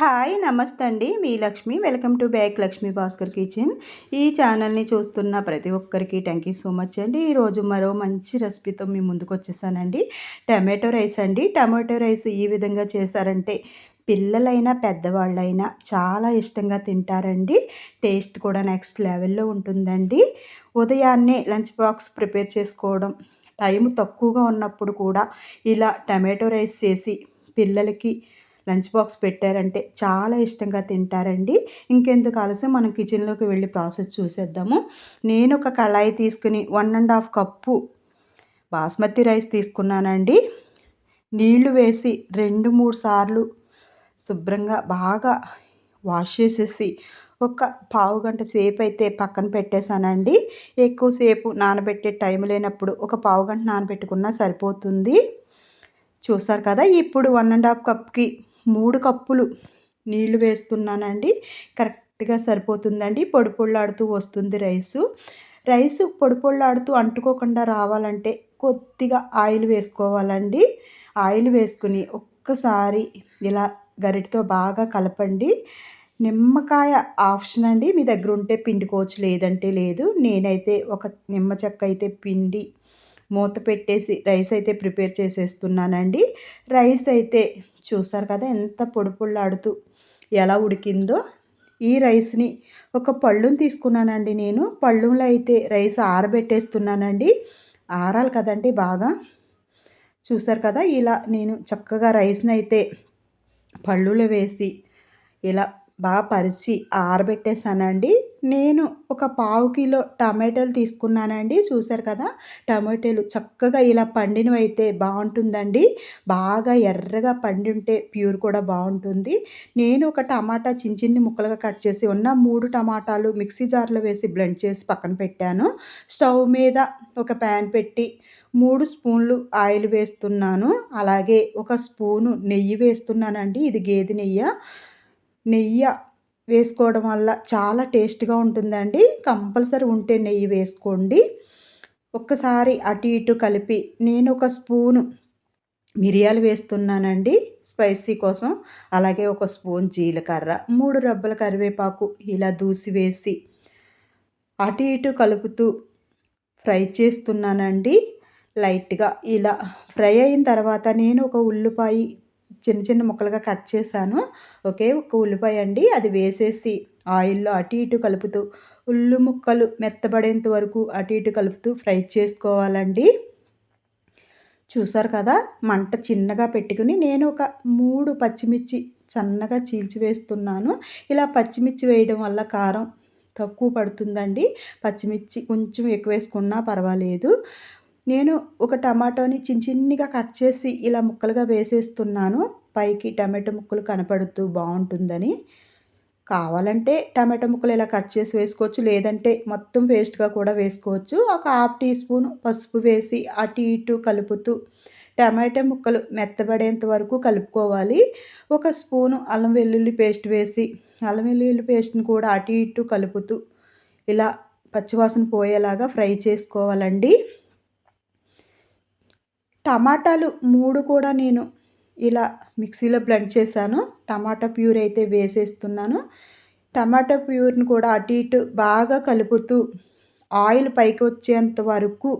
Hi నమస్తే అండి. మీ Lakshmi. Welcome to back Lakshmi Bhaskar kitchen. ఈ ఛానల్ని చూస్తున్న ప్రతి ఒక్కరికి థ్యాంక్ యూ సో మచ్ అండి. ఈరోజు మరో మంచి రెసిపీతో మీ ముందుకు వచ్చేసానండి. టమాటో రైస్ అండి. టమాటో రైస్ ఈ విధంగా చేశారంటే పిల్లలైనా పెద్దవాళ్ళైనా చాలా ఇష్టంగా తింటారండి. టేస్ట్ కూడా నెక్స్ట్ లెవెల్లో ఉంటుందండి. ఉదయాన్నే లంచ్ బాక్స్ ప్రిపేర్ చేసుకోవడం టైం తక్కువగా ఉన్నప్పుడు కూడా ఇలా టమాటో రైస్ చేసి పిల్లలకి లంచ్ బాక్స్ పెట్టారంటే చాలా ఇష్టంగా తింటారండి. ఇంకెందుకు ఆలస్యం మనం కిచెన్లోకి వెళ్ళి ప్రాసెస్ చూసేద్దాము. నేను ఒక కళాయి తీసుకుని one and half cup basmati rice తీసుకున్నానండి. నీళ్ళు వేసి రెండు మూడు సార్లు శుభ్రంగా బాగా వాష్ చేసేసి ఒక పావు గంట సేపు అయితే పక్కన పెట్టేశానండి. ఎక్కువసేపు నానబెట్టే టైం లేనప్పుడు ఒక పావు గంట నానబెట్టుకున్నా సరిపోతుంది. చూసారు కదా ఇప్పుడు వన్ అండ్ హాఫ్ కప్కి మూడు కప్పులు నీళ్ళు వేస్తున్నానండి. కరెక్ట్గా సరిపోతుందండి. పొడి పొళ్ళాడుతూ వస్తుంది రైసు. రైసు పొడి పొళ్ళాడుతూ అంటుకోకుండా రావాలంటే కొద్దిగా ఆయిల్ వేసుకోవాలండి. ఆయిల్ వేసుకుని ఒక్కసారి ఇలా గరిటతో బాగా కలపండి. నిమ్మకాయ ఆప్షన్ అండి. మీ దగ్గర ఉంటే పిండుకోవచ్చు లేదంటే లేదు. నేనైతే ఒక నిమ్మ చెక్క అయితే పిండి మూత పెట్టేసి రైస్ అయితే ప్రిపేర్ చేసేస్తున్నానండి. రైస్ అయితే చూసారు కదా ఎంత పొడి పొళ్ళాడుతూ ఎలా ఉడికిందో. ఈ రైస్ని ఒక పళ్ళుని తీసుకున్నానండి నేను. పళ్ళులో అయితే రైస్ ఆరబెట్టేస్తున్నానండి. ఆరాలి కదండి బాగా. చూసారు కదా ఇలా నేను చక్కగా రైస్ని అయితే పళ్ళులో వేసి ఇలా బాగా పరిచి ఆరబెట్టేసానండి నేను ఒక పావు కిలో టమాటాలు తీసుకున్నానండి. చూసారు కదా? టమాటాలు చక్కగా ఇలా పండినవి అయితే బాగుంటుందండి. బాగా ఎర్రగా పండి ఉంటే ప్యూర్ కూడా బాగుంటుంది. నేను ఒక టమాటా చిన్న చిన్న ముక్కలుగా కట్ చేసి ఉన్న మూడు టమాటాలు మిక్సీ జార్లో వేసి బ్లెండ్ చేసి పక్కన పెట్టాను. స్టవ్ మీద ఒక ప్యాన్ పెట్టి మూడు స్పూన్లు ఆయిల్ వేస్తున్నాను. అలాగే ఒక స్పూను నెయ్యి వేస్తున్నానండి. ఇది గేదె నెయ్యి. నెయ్యి వేసుకోవడం వల్ల చాలా టేస్ట్గా ఉంటుందండి. కంపల్సరీ ఉంటే నెయ్యి వేసుకోండి. ఒక్కసారి అటు ఇటు కలిపి నేను ఒక స్పూను మిరియాలు వేస్తున్నానండి స్పైసీ కోసం. అలాగే ఒక స్పూన్ జీలకర్ర మూడు రబ్బల కరివేపాకు ఇలా దూసి వేసి అటు ఇటు కలుపుతూ ఫ్రై చేస్తున్నానండి. లైట్గా ఇలా ఫ్రై అయిన తర్వాత నేను ఒక ఉల్లిపాయ చిన్న చిన్న ముక్కలుగా కట్ చేశాను. ఒకే ఒక ఉల్లిపాయ అండి. అది వేసేసి ఆయిల్లో అటు ఇటు కలుపుతూ ఉల్లు ముక్కలు మెత్తబడేంత వరకు అటు ఇటు కలుపుతూ ఫ్రై చేసుకోవాలండి. చూసారు కదా మంట చిన్నగా పెట్టుకుని నేను ఒక మూడు పచ్చిమిర్చి సన్నగా చీల్చి వేస్తున్నాను. ఇలా పచ్చిమిర్చి వేయడం వల్ల కారం తక్కువ పడుతుందండి. పచ్చిమిర్చి కొంచెం ఎక్కువ వేసుకున్నా పర్వాలేదు. నేను ఒక టమాటోని చిన్న చిన్నగా కట్ చేసి ఇలా ముక్కలుగా వేసేస్తున్నాను. పైకి టమాటో ముక్కలు కనపడుతూ బాగుంటుందని. కావాలంటే టమాటో ముక్కలు ఇలా కట్ చేసి వేసుకోవచ్చు. లేదంటే మొత్తం వేస్ట్గా కూడా వేసుకోవచ్చు. ఒక హాఫ్ టీ స్పూన్ పసుపు వేసి అటు ఇటు కలుపుతూ టమాటో ముక్కలు మెత్తబడేంత వరకు కలుపుకోవాలి. ఒక స్పూను అల్లం వెల్లుల్లి పేస్ట్ వేసి అల్లం వెల్లుల్లి పేస్ట్ని కూడా అటు ఇటు కలుపుతూ ఇలా పచ్చివాసన పోయేలాగా ఫ్రై చేసుకోవాలండి. టమాటాలు మూడు కూడా నేను ఇలా మిక్సీలో బ్లెండ్ చేశాను. టమాటా ప్యూర్ అయితే వేసేస్తున్నాను. టమాటా ప్యూర్ని కూడా అటు ఇటు బాగా కలుపుతూ ఆయిల్ పైకి వచ్చేంత వరకు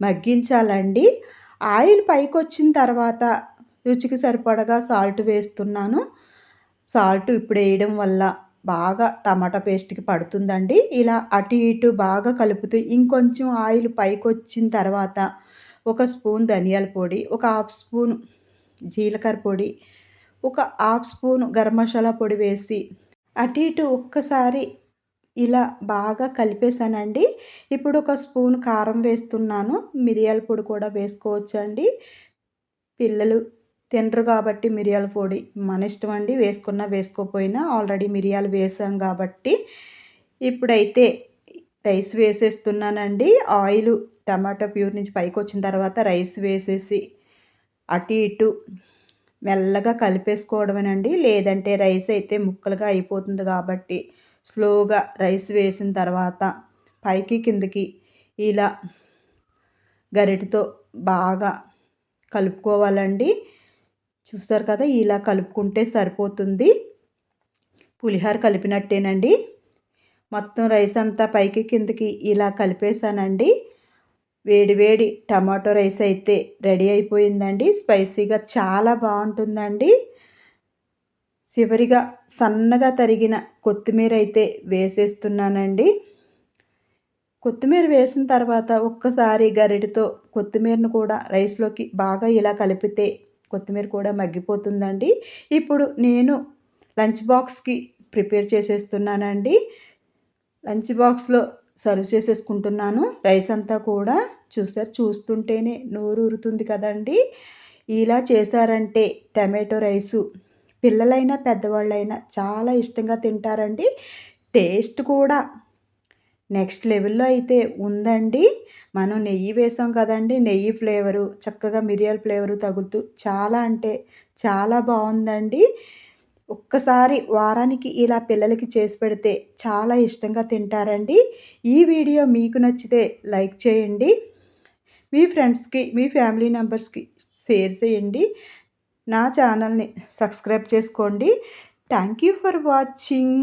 మగ్గించాలండి. ఆయిల్ పైకి వచ్చిన తర్వాత రుచికి సరిపడగా సాల్ట్ వేస్తున్నాను. సాల్ట్ ఇప్పుడు వేయడం వల్ల బాగా టమాటా పేస్ట్కి పడుతుందండి. ఇలా అటు ఇటు బాగా కలుపుతూ ఇంకొంచెం ఆయిల్ పైకి వచ్చిన తర్వాత ఒక స్పూన్ ధనియాల పొడి ఒక హాఫ్ స్పూన్ జీలకర్ర పొడి ఒక హాఫ్ స్పూన్ గరం మసాలా పొడి వేసి అటు ఇటు ఒక్కసారి ఇలా బాగా కలిపేసానండి ఇప్పుడు ఒక స్పూన్ కారం వేస్తున్నాను. మిరియాల పొడి కూడా వేసుకోవచ్చండి. పిల్లలు తినరు కాబట్టి మిరియాల పొడి మన ఇష్టం అండి. వేసుకున్నా వేసుకోపోయినా ఆల్రెడీ మిరియాలు వేసాం కాబట్టి ఇప్పుడైతే రైస్ వేసేస్తున్నానండి. ఆయిల్ టమాటా ప్యూర్ నుంచి పైకి వచ్చిన తర్వాత రైస్ వేసేసి అటు ఇటు మెల్లగా కలిపేసుకోవడమేనండి. లేదంటే రైస్ అయితే ముక్కలుగా అయిపోతుంది కాబట్టి స్లోగా రైస్ వేసిన తర్వాత పైకి కిందకి ఇలా గరిటతో బాగా కలుపుకోవాలండి. చూస్తారు కదా ఇలా కలుపుకుంటే సరిపోతుంది. పులిహోర కలిపినట్టేనండి. మొత్తం రైస్ అంతా పైకి కిందకి ఇలా కలిపేసానండి వేడి వేడి టమాటో రైస్ అయితే రెడీ అయిపోయిందండి. స్పైసీగా చాలా బాగుంటుందండి. చివరిగా సన్నగా తరిగిన కొత్తిమీర అయితే వేసేస్తున్నానండి. కొత్తిమీర వేసిన తర్వాత ఒక్కసారి గరిటతో కొత్తిమీరను కూడా రైస్లోకి బాగా ఇలా కలిపితే కొత్తిమీర కూడా మగ్గిపోతుందండి. ఇప్పుడు నేను లంచ్ బాక్స్కి ప్రిపేర్ చేసేస్తున్నానండి. లంచ్ బాక్స్లో సర్వ్ చేసేసుకుంటున్నాను. రైస్ అంతా కూడా చూసారు చూస్తుంటేనే నోరు ఊరుతుంది కదండి. ఇలా చేశారంటే టమాటో రైసు పిల్లలైనా పెద్దవాళ్ళైనా చాలా ఇష్టంగా తింటారండి. టేస్ట్ కూడా నెక్స్ట్ లెవెల్లో అయితే ఉందండి. మనం నెయ్యి వేసాం కదండి నెయ్యి ఫ్లేవరు చక్కగా మిరియాల ఫ్లేవరు తగులుతూ చాలా అంటే చాలా బాగుందండి. ఒక్కసారి వారానికి ఇలా పిల్లలకి చేసి పెడితే చాలా ఇష్టంగా తింటారండి. ఈ వీడియో మీకు నచ్చితే లైక్ చేయండి. మీ ఫ్రెండ్స్కి మీ ఫ్యామిలీ మెంబర్స్కి షేర్ చేయండి. నా ఛానల్ని సబ్స్క్రైబ్ చేసుకోండి. Thank you for watching.